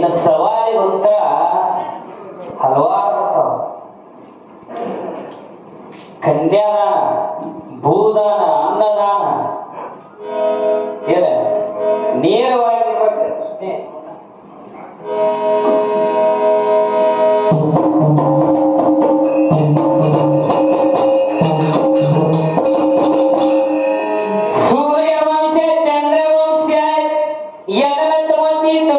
ಇನ್ನು ಸವಾರಿ ಉತ್ತರ ಹಲವಾರು ಕನ್ಯಾದಾನ ಭೂದಾನ ಅನ್ನದಾನ. ನೇರವಾಗಿ ಪ್ರಶ್ನೆ ಸೂರ್ಯವಂಶ ಚಂದ್ರವಂಶ ಎಲ್ಲ ತಗೊಂಡಿದ್ದು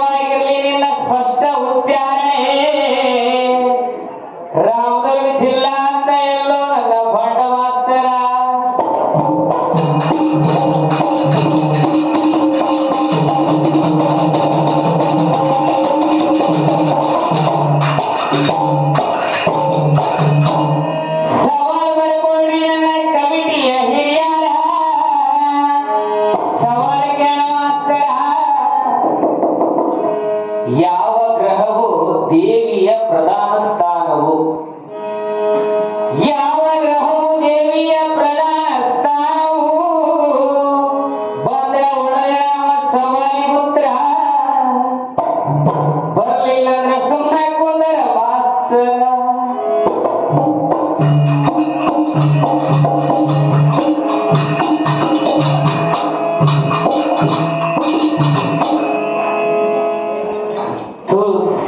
தேவிய பிரதான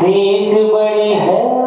देख बड़ी है।